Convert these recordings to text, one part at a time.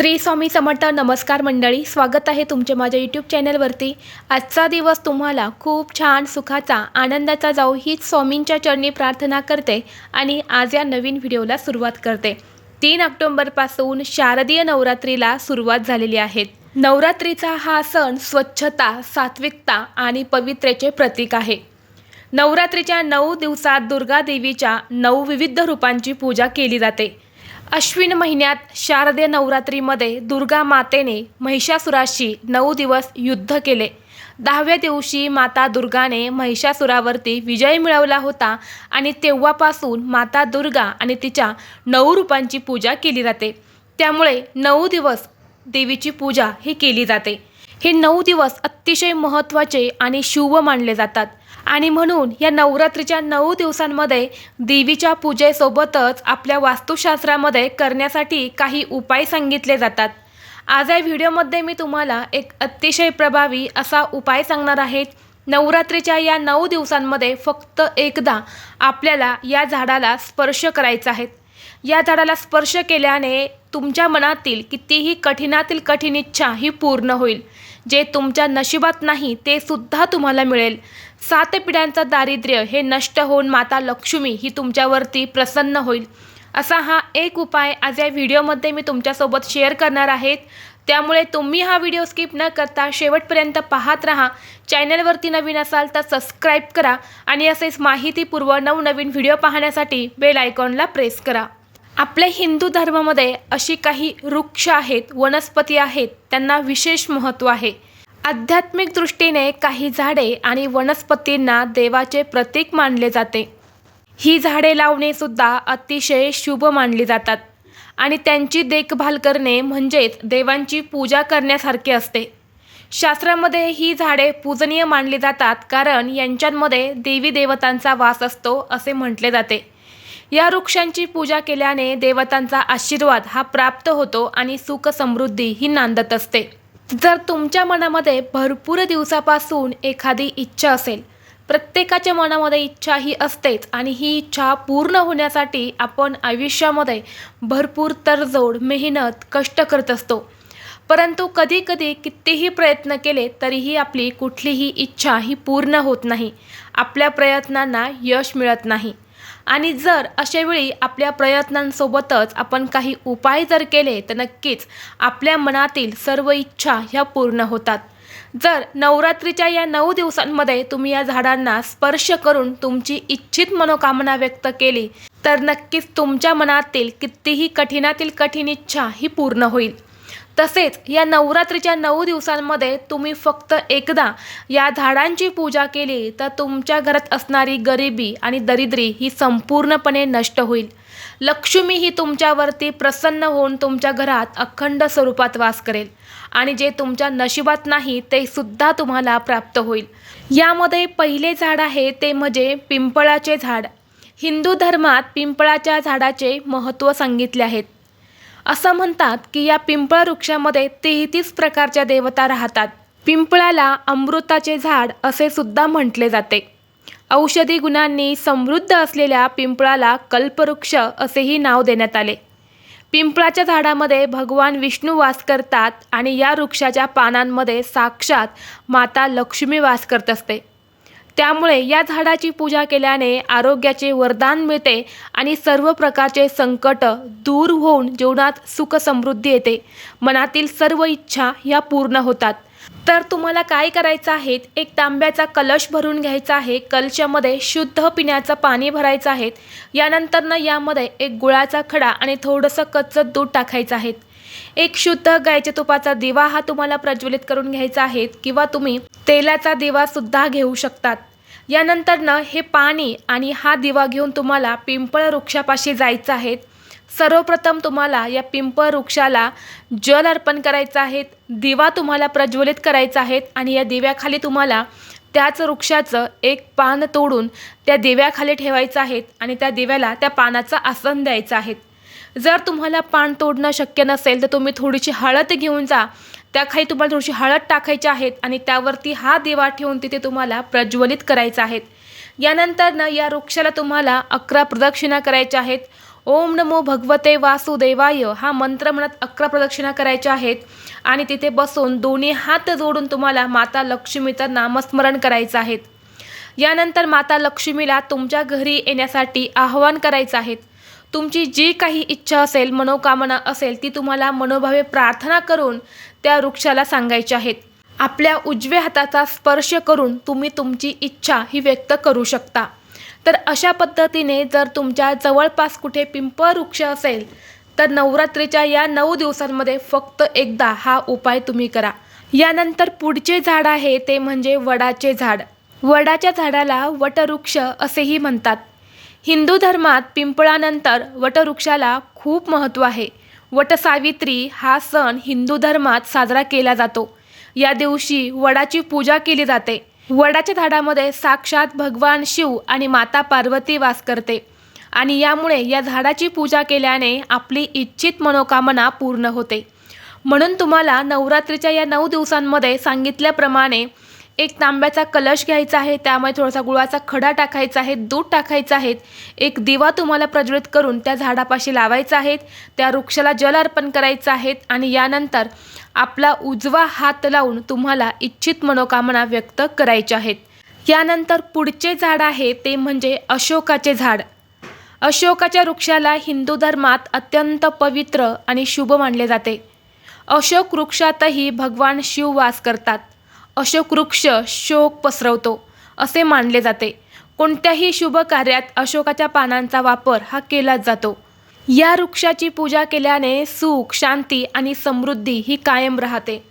श्री स्वामी समर्थ नमस्कार मंडळी स्वागत आहे तुमचे माझ्या यूट्यूब चॅनलवरती. आजचा दिवस तुम्हाला खूप छान सुखाचा आनंदाचा जाऊ हीच स्वामींच्या चरणी प्रार्थना करते आणि आज या नवीन व्हिडिओला सुरुवात करते. तीन ऑक्टोंबरपासून शारदीय नवरात्रीला सुरुवात झालेली आहे. नवरात्रीचा हा सण स्वच्छता सात्विकता आणि पवित्रेचे प्रतीक आहे. नवरात्रीच्या नऊ दिवसात दुर्गा देवीच्या नऊ विविध रूपांची पूजा केली जाते. अश्विन महिन्यात शारदे नवरात्रीमध्ये दुर्गा मातेने महिषासुराशी नऊ दिवस युद्ध केले. दहाव्या दिवशी माता दुर्गाने महिषासुरावरती विजय मिळवला होता आणि तेव्हापासून माता दुर्गा आणि तिच्या नऊ रूपांची पूजा केली जाते. त्यामुळे नऊ दिवस देवीची पूजा ही केली जाते. हे नऊ दिवस अतिशय महत्त्वाचे आणि शुभ मानले जातात. आणि म्हणून या नवरात्रीच्या नऊ दिवसांमध्ये देवीच्या पूजेसोबतच आपल्या वास्तुशास्त्रामध्ये करण्यासाठी काही उपाय सांगितले जातात. आज या व्हिडिओमध्ये मी तुम्हाला एक अतिशय प्रभावी असा उपाय सांगणार आहे. नवरात्रीच्या या नऊ दिवसांमध्ये फक्त एकदा आपल्याला या झाडाला स्पर्श करायचा आहे. या झाडाला स्पर्श केल्याने तुमच्या मनातील कितीही कठीणातील कठीण इच्छा ही पूर्ण होईल. जे तुमच्या नशिबात नाही ते सुद्धा तुम्हाला मिळेल. सात पिढ्यांचं दारिद्र्य हे नष्ट होऊन माता लक्ष्मी ही तुमच्यावरती प्रसन्न होईल. असा हा एक उपाय आज या व्हिडिओमध्ये मी तुमच्यासोबत शेअर करणार आहेत त्यामुळे तुम्ही हा व्हिडिओ स्किप न करता शेवटपर्यंत पाहत राहा. चॅनलवरती नवीन असाल तर सबस्क्राईब करा आणि असेच माहितीपूर्व नवनवीन व्हिडिओ पाहण्यासाठी बेल आयकॉनला प्रेस करा. आपल्या हिंदू धर्मामध्ये अशी काही वृक्ष आहेत वनस्पती आहेत त्यांना विशेष महत्त्व आहे. आध्यात्मिक दृष्टीने काही झाडे आणि वनस्पतींना देवाचे प्रतीक मानले जाते. ही झाडे लावणेसुद्धा अतिशय शुभ मानली जातात आणि त्यांची देखभाल करणे म्हणजेच देवांची पूजा करण्यासारखे असते. शास्त्रामध्ये ही झाडे पूजनीय मानली जातात कारण यांच्यामध्ये देवी देवतांचा वास असतो असे म्हटले जाते. या वृक्षांची पूजा केल्याने देवतांचा आशीर्वाद हा प्राप्त होतो आणि सुख समृद्धी ही नांदत असते. जर तुमच्या मनामध्ये भरपूर दिवसापासून एखादी इच्छा असेल प्रत्येकाच्या मनामध्ये इच्छा ही असतेच आणि ही इच्छा पूर्ण होण्यासाठी आपण आयुष्यामध्ये भरपूर तडजोड मेहनत कष्ट करत असतो. परंतु कधीकधी कितीही प्रयत्न केले तरीही आपली कुठलीही इच्छा ही पूर्ण होत नाही. आपल्या प्रयत्नांना यश मिळत नाही. आणि जर अशावेळी आपल्या प्रयत्नांसोबतच आपण काही उपाय जर केले तर नक्कीच आपल्या मनातील सर्व इच्छा ह्या पूर्ण होतात. जर नवरात्रीच्या या नऊ दिवसांमध्ये तुम्ही या झाडांना स्पर्श करून तुमची इच्छित मनोकामना व्यक्त केली तर नक्कीच तुमच्या मनातील कितीही कठीणातील कठीण इच्छा ही पूर्ण होईल. तसेच या नवरात्रीच्या नऊ दिवसांमध्ये तुम्ही फक्त एकदा या झाडांची पूजा केली तर तुमच्या घरात असणारी गरिबी आणि दरिद्री ही संपूर्णपणे नष्ट होईल. लक्ष्मी ही तुमच्यावरती प्रसन्न होऊन तुमच्या घरात अखंड स्वरूपात वास करेल आणि जे तुमच्या नशिबात नाही ते सुद्धा तुम्हाला प्राप्त होईल. यामध्ये पहिले झाड आहे ते म्हणजे पिंपळाचे झाड. हिंदू धर्मात पिंपळाच्या झाडाचे महत्त्व सांगितले आहेत असं म्हणतात की या पिंपळ वृक्षामध्ये तेहतीस प्रकारच्या देवता राहतात. पिंपळाला अमृताचे झाड असे सुद्धा म्हटले जाते. औषधी गुणांनी समृद्ध असलेल्या पिंपळाला कल्पवृक्ष असेही नाव देण्यात आले. पिंपळाच्या झाडामध्ये भगवान विष्णू वास करतात आणि या वृक्षाच्या पानांमध्ये साक्षात माता लक्ष्मी वास करत असते. त्यामुळे या झाडाची पूजा केल्याने आरोग्याचे वरदान मिळते आणि सर्व प्रकारचे संकट दूर होऊन जीवनात सुख समृद्धी येते. मनातील सर्व इच्छा ह्या पूर्ण होतात. तर तुम्हाला काय करायचं आहे? एक तांब्याचा कलश भरून घ्यायचा आहे. कलशामध्ये शुद्ध पिण्याचं पाणी भरायचं आहे. यानंतरनं यामध्ये एक गुळाचा खडा आणि थोडंसं कच्चं दूध टाकायचं आहे. एक शुद्ध गायच्या तुपाचा दिवा हा तुम्हाला प्रज्वलित करून घ्यायचा आहे किंवा तुम्ही तेलाचा दिवा सुद्धा घेऊ शकतात. यानंतरनं हे पाणी आणि हा दिवा घेऊन तुम्हाला पिंपळ वृक्षापाशी जायचं आहे. सर्वप्रथम तुम्हाला या पिंपळ वृक्षाला जल अर्पण करायचं आहे. दिवा तुम्हाला प्रज्वलित करायचा आहे आणि या दिव्याखाली तुम्हाला त्याच वृक्षाचं एक पान तोडून त्या दिव्याखाली ठेवायचं आहे आणि त्या दिव्याला त्या पानाचं आसन द्यायचं आहे. जर तुम्हाला पान तोडणं शक्य नसेल तर तुम्ही थोडीशी हळद घेऊन जा त्याखाली तुम्हाला थोडीशी हळद टाकायची आहेत आणि त्यावरती हा दिवा ठेवून तिथे तुम्हाला प्रज्वलित करायचा आहेत. यानंतरनं या वृक्षाला तुम्हाला अकरा प्रदक्षिणा करायच्या आहेत. ओम नमो भगवते वासुदेवाय हा मंत्र म्हणत अकरा प्रदक्षिणा करायच्या आहेत. आणि तिथे बसून दोन्ही हात जोडून तुम्हाला माता लक्ष्मीचं नामस्मरण करायचं आहेत. यानंतर माता लक्ष्मीला तुमच्या घरी येण्यासाठी आवाहन करायचं आहेत. तुमची जी काही इच्छा असेल मनोकामना असेल ती तुम्हाला मनोभावे प्रार्थना करून त्या वृक्षाला सांगायच्या आहेत. आपल्या उजव्या हाताचा स्पर्श करून तुम्ही तुमची इच्छा ही व्यक्त करू शकता. तर अशा पद्धतीने जर तुमच्या जवळपास कुठे पिंपळ वृक्ष असेल तर नवरात्रीच्या या नऊ दिवसांमध्ये फक्त एकदा हा उपाय तुम्ही करा. यानंतर पुढचे झाड आहे ते म्हणजे वडाचे झाड. वडाच्या झाडाला वटवृक्ष असेही म्हणतात. हिंदू धर्मात पिंपळानंतर वटवृक्षाला खूप महत्त्व आहे. वटसावित्री हा सण हिंदू धर्मात साजरा केला जातो. या दिवशी वडाची पूजा केली जाते. वडाच्या झाडामध्ये साक्षात भगवान शिव आणि माता पार्वती वास करते. आणि यामुळे या झाडाची पूजा केल्याने आपली इच्छित मनोकामना पूर्ण होते. म्हणून तुम्हाला नवरात्रीच्या या नऊ दिवसांमध्ये सांगितल्याप्रमाणे एक तांब्याचा कलश घ्यायचा आहे त्यामध्ये थोडासा गुळाचा खडा टाकायचा आहे दूध टाकायचं आहे. एक दिवा तुम्हाला प्रज्वलित करून त्या झाडापाशी लावायचा आहे. त्या वृक्षाला जल अर्पण करायचं आहे आणि यानंतर आपला उजवा हात लावून तुम्हाला इच्छित मनोकामना व्यक्त करायच्या आहेत. यानंतर पुढचे झाड आहे ते म्हणजे अशोकाचे झाड. अशोकाच्या वृक्षाला हिंदू धर्मात अत्यंत पवित्र आणि शुभ मानले जाते. अशोक वृक्षातही भगवान शिव वास करतात. अशोक वृक्ष शोक पसरवतो असे मानले जाते. कोणत्याही शुभ कार्यात अशोकाच्या पानांचा वापर हा केलाच जातो. या वृक्षाची पूजा केल्याने सुख शांती आणि समृद्धी ही कायम राहते.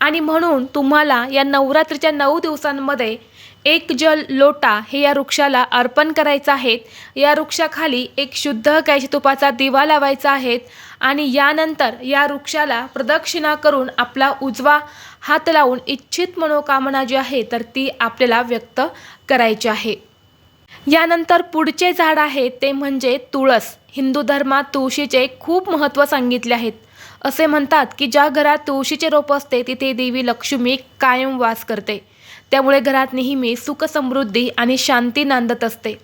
आणि म्हणून तुम्हाला या नवरात्रीच्या नऊ दिवसांमध्ये एक जल लोटा हे या वृक्षाला अर्पण करायचं आहेत या वृक्षाखाली एक शुद्ध गायच्या तुपाचा दिवा लावायचा आहे आणि यानंतर या वृक्षाला प्रदक्षिणा करून आपला उजवा हात लावून इच्छित मनोकामना जी आहे तर ती आपल्याला व्यक्त करायची आहे. यानंतर पुढचे झाड आहे ते म्हणजे तुळस. हिंदू धर्मात तुळशीचे खूप महत्त्व सांगितले आहेत. असे म्हणतात की ज्या घरात तुळशीचे रोप असते तिथे देवी लक्ष्मी कायम वास करते. त्यामुळे घरात नेहमी सुख समृद्धी आणि शांती नांदत असते.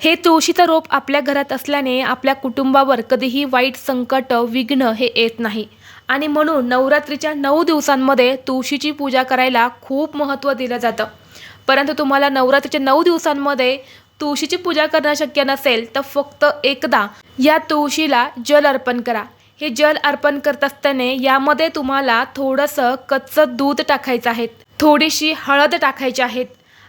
हे तुळशीचं रोप आपल्या घरात असल्याने आपल्या कुटुंबावर कधीही वाईट संकट विघ्न हे येत नाही. आणि म्हणून नवरात्रीच्या नऊ दिवसांमध्ये तुळशीची पूजा करायला खूप महत्त्व दिलं जातं. परंतु तुम्हाला नवरात्रीच्या नऊ दिवसांमध्ये तुळशीची पूजा करणं शक्य नसेल तर फक्त एकदा या तुळशीला जल अर्पण करा. हे जल अर्पण करत असताना यामध्ये तुम्हाला थोडंसं कच्चं दूध टाकायचं आहे. थोडीशी हळद टाकायची आहेत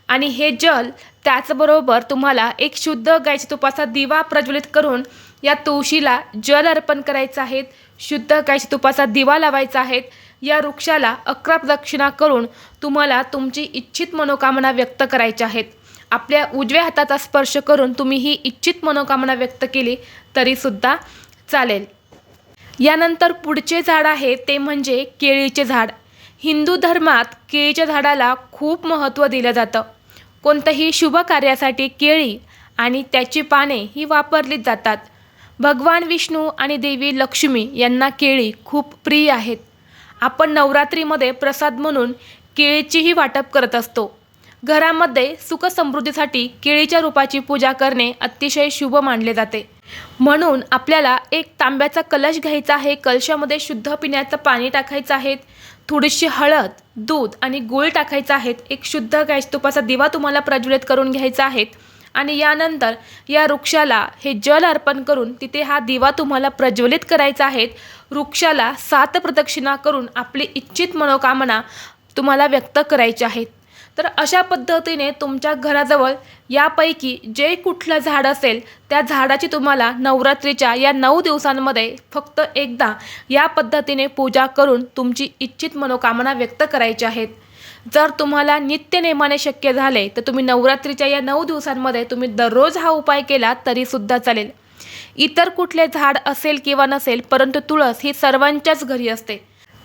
आणि हे जल त्याचबरोबर तुम्हाला एक शुद्ध गायच्या तुपाचा दिवा प्रज्वलित करून या तुळशीला जल अर्पण करायचं आहे. शुद्ध गायच्या तुपाचा दिवा लावायचा आहे. या वृक्षाला अकरा प्रदक्षिणा करून तुम्हाला तुमची इच्छित मनोकामना व्यक्त करायच्या आहेत. आपल्या उजव्या हाताचा स्पर्श करून तुम्ही ही इच्छित मनोकामना व्यक्त केली तरीसुद्धा चालेल. यानंतर पुढचे झाड आहे ते म्हणजे केळीचे झाड. हिंदू धर्मात केळीच्या झाडाला खूप महत्त्व दिलं जातं. कोणत्याही शुभ कार्यासाठी केळी आणि त्याची पाने ही वापरलीच जातात. भगवान विष्णू आणि देवी लक्ष्मी यांना केळी खूप प्रिय आहेत. आपण नवरात्रीमध्ये प्रसाद म्हणून केळीचीही वाटप करत असतो. घरामध्ये सुख समृद्धीसाठी केळीच्या रूपाची पूजा करणे अतिशय शुभ मानले जाते. म्हणून आपल्याला एक तांब्याचा कलश घ्यायचा आहे. कलशामध्ये शुद्ध पिण्याचं पाणी टाकायचं आहे. थोडीशी हळद दूध आणि गूळ टाकायचं आहेत एक शुद्ध गॅस तुपाचा दिवा तुम्हाला प्रज्वलित करून घ्यायचा आहे. आणि यानंतर या वृक्षाला हे जल अर्पण करून तिथे हा दिवा तुम्हाला प्रज्वलित करायचा आहे. वृक्षाला सात प्रदक्षिणा करून आपली इच्छित मनोकामना तुम्हाला व्यक्त करायची आहेत तर अशा पद्धतीने तुमच्या घराजवळ यापैकी जे कुठलं झाड असेल त्या झाडाची तुम्हाला नवरात्रीच्या या नऊ दिवसांमध्ये फक्त एकदा या पद्धतीने पूजा करून तुमची इच्छित मनोकामना व्यक्त करायची आहेत. जर तुम्हाला नित्यनेमाने शक्य झाले तर तुम्ही नवरात्रीच्या या नऊ दिवसांमध्ये तुम्ही दररोज हा उपाय केला तरीसुद्धा चालेल. इतर कुठले झाड असेल किंवा नसेल परंतु तुळस ही सर्वांच्याच घरी असते.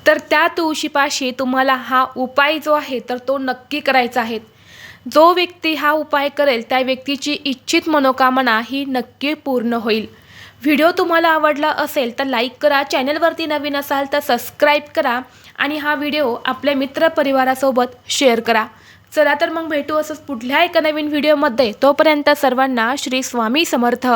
तर त्या तुळशीपाशी तुम्हाला हा उपाय जो आहे तर तो नक्की करायचा आहे. जो व्यक्ती हा उपाय करेल त्या व्यक्तीची इच्छित मनोकामना ही नक्की पूर्ण होईल. व्हिडिओ तुम्हाला आवडला असेल तर लाईक करा चॅनलवरती नवीन असाल तर सबस्क्राईब करा आणि हा व्हिडिओ आपल्या मित्रपरिवारासोबत शेअर करा. चला तर मग भेटू असंच पुढल्या एका नवीन व्हिडिओमध्ये. तोपर्यंत सर्वांना श्री स्वामी समर्थ.